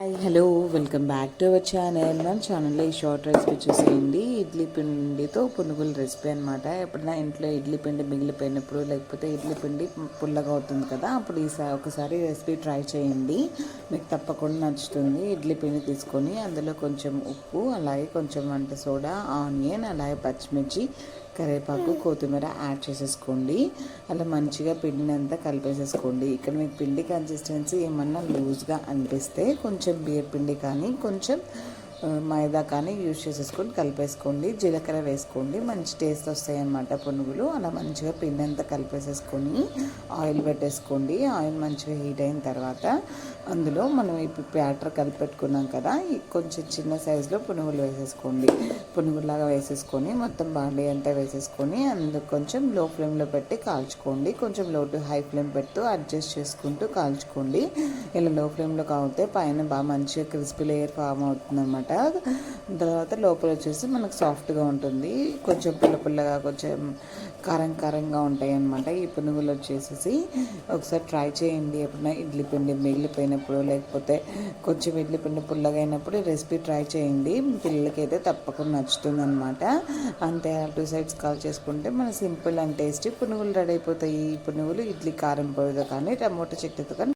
Hi hello welcome back to our channel మన ఛానల్లో ఈ షార్ట్ రెసిపీ చూసేయండి. ఇడ్లీ పిండితో పునుగుల రెసిపీ అనమాట ఎప్పుడైనా ఇంట్లో ఇడ్లీ పిండి మిగిలిపోయినప్పుడు లేకపోతే ఇడ్లీ పిండి పుల్లగా అవుతుంది కదా అప్పుడు ఈసారి ఒకసారి రెసిపీ ట్రై చేయండి. మీకు తప్పకుండా నచ్చుతుంది. ఇడ్లీ పిండి తీసుకొని అందులో కొంచెం ఉప్పు అలాగే కొంచెం వంట సోడా ఆనియన్ అలాగే పచ్చిమిర్చి కరివేపాకు కొత్తిమీర యాడ్ చేసేసుకోండి. అలా మంచిగా పిండిని అంతా కలిపేసేసుకోండి. ఇక్కడ మీకు పిండి కన్సిస్టెన్సీ ఏమన్నా లూజ్గా అనిపిస్తే కొంచెం బియ్య పిండి కానీ కొంచెం మైదా కానీ యూజ్ చేసేసుకొని కలిపేసుకోండి. జీలకర్ర వేసుకోండి. మంచి టేస్ట్ వస్తాయన్నమాట పునుగులు. అలా మంచిగా పిండి అంతా కలిపేసేసుకొని ఆయిల్ పెట్టేసుకోండి. ఆయిల్ మంచిగా హీట్ అయిన తర్వాత అందులో మనం ఇప్పుడు ప్యాటర్ కలిపెట్టుకున్నాం కదా కొంచెం చిన్న సైజులో పునుగులు వేసేసుకోండి. పునుగులాగా వేసేసుకొని మొత్తం బాండీ అంతా వేసేసుకొని అందులో కొంచెం లో ఫ్లేమ్లో పెట్టి కాల్చుకోండి. కొంచెం లో టు హై ఫ్లేమ్ పెడుతూ అడ్జస్ట్ చేసుకుంటూ కాల్చుకోండి. ఇలా లో ఫ్లేమ్లో కాగితే పైన బాగా మంచిగా క్రిస్పీ లేయర్ ఫామ్ అవుతుంది అనమాట తర్వాత లోపల వచ్చేసి మనకు సాఫ్ట్గా ఉంటుంది. కొంచెం పుల్ల పుల్లగా కొంచెం కారం కారంగా ఉంటాయి అన్నమాట ఈ పునుగులు వచ్చేసేసి ఒకసారి ట్రై చేయండి. ఎప్పుడైనా ఇడ్లీ పిండి మిగిలిపోయినప్పుడు లేకపోతే కొంచెం ఇడ్లీ పిండి పుల్లగా అయినప్పుడు ఈ రెసిపీ ట్రై చేయండి. పిల్లలకి పిల్లలకైతే తప్పకుండా నచ్చుతుంది అనమాట అంతే టూ సైడ్స్ కాల్ చేసుకుంటే మన సింపుల్ అండ్ టేస్టీ పునుగులు రెడీ అయిపోతాయి. ఈ పునుగులు ఇడ్లీ కారం పొడితో కానీ టమోటా చట్నీతో కానీ